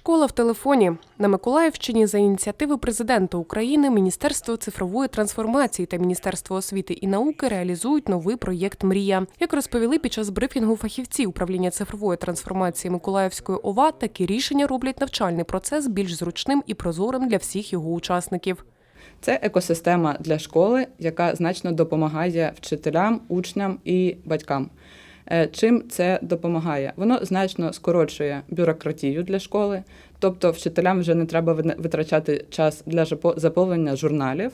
Школа в телефоні на Миколаївщині за ініціативи президента України Міністерство цифрової трансформації та Міністерство освіти і науки реалізують новий проєкт Мрія. Як розповіли під час брифінгу фахівці управління цифрової трансформації Миколаївської ОВА, такі рішення роблять навчальний процес більш зручним і прозорим для всіх його учасників. Це екосистема для школи, яка значно допомагає вчителям, учням і батькам. Е, Чим це допомагає? Воно значно скорочує бюрократію для школи, тобто вчителям вже не треба витрачати час для заповнення журналів.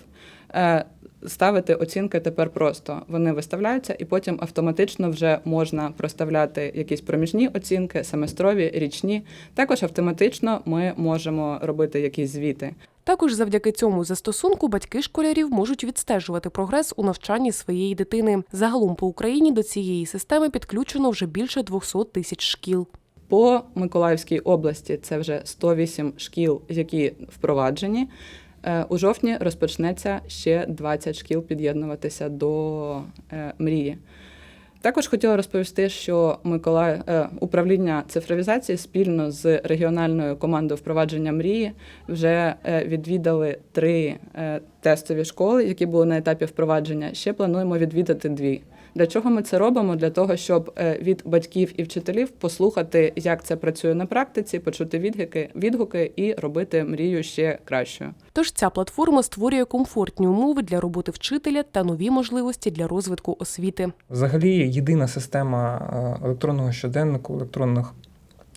Е, Ставити оцінки тепер просто. Вони виставляються, і потім автоматично вже можна проставляти якісь проміжні оцінки, семестрові, річні. Також автоматично ми можемо робити якісь звіти. Також завдяки цьому застосунку батьки школярів можуть відстежувати прогрес у навчанні своєї дитини. Загалом по Україні до цієї системи підключено вже більше 200 тисяч шкіл. По Миколаївській області це вже 108 шкіл, які впроваджені. Е, У жовтні розпочнеться ще 20 шкіл під'єднуватися до е, мрії. Також хотіла розповісти, що Миколаїв е, управління цифровізації спільно з регіональною командою впровадження мрії вже е, відвідали три е, тестові школи, які були на етапі впровадження. Ще плануємо відвідати дві. Для чого ми це робимо? Для того, щоб е, від батьків і вчителів послухати, як це працює на практиці, почути відгуки, відгуки і робити мрію ще кращою. Тож ця платформа створює комфортні умови для роботи вчителя та нові можливості для розвитку освіти. Взагалі, єдина система е, електронного щоденнику, електронних.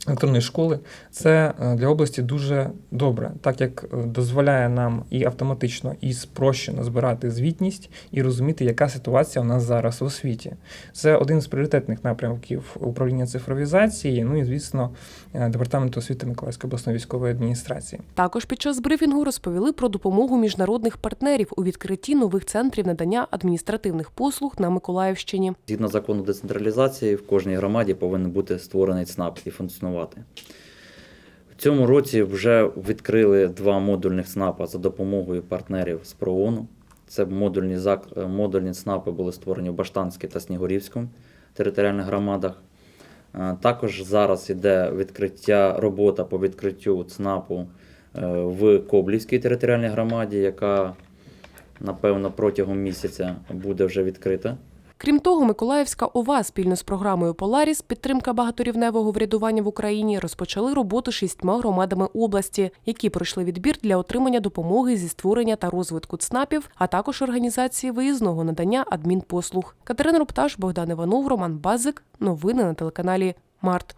Електронної школи це е, для області дуже добре, так як е, дозволяє нам і автоматично, і спрощено збирати звітність і розуміти, яка ситуація у нас зараз в освіті. Це один з пріоритетних напрямків управління цифровізації. Ну і звісно, е, департаменту освіти Миколаївської обласної військової адміністрації. Також під час брифінгу розповіли про допомогу міжнародних партнерів у відкритті нових центрів надання адміністративних послуг на Миколаївщині. Згідно закону децентралізації, в кожній громаді повинен бути створений ЦНАП і функціонувати. В цьому році вже відкрили два модульних ЦНАПа за допомогою партнерів з ПРООНу. Це модульні, зак... е, модульні ЦНАПи були створені в Баштанській та Снігурівському територіальних громадах. Е, Також зараз йде відкриття, робота по відкриттю ЦНАПу е, в Коблівській територіальній громаді, яка, напевно, протягом місяця буде вже відкрита. Крім того, Миколаївська ОВА спільно з програмою Поларіс підтримка багаторівневого врядування в Україні розпочали роботу шістьма громадами області, які пройшли відбір для отримання допомоги зі створення та розвитку ЦНАПів, а також організації виїзного надання адмінпослуг. Катерина Рупташ, Богдан Іванов, Роман Базик. Новини на телеканалі Март.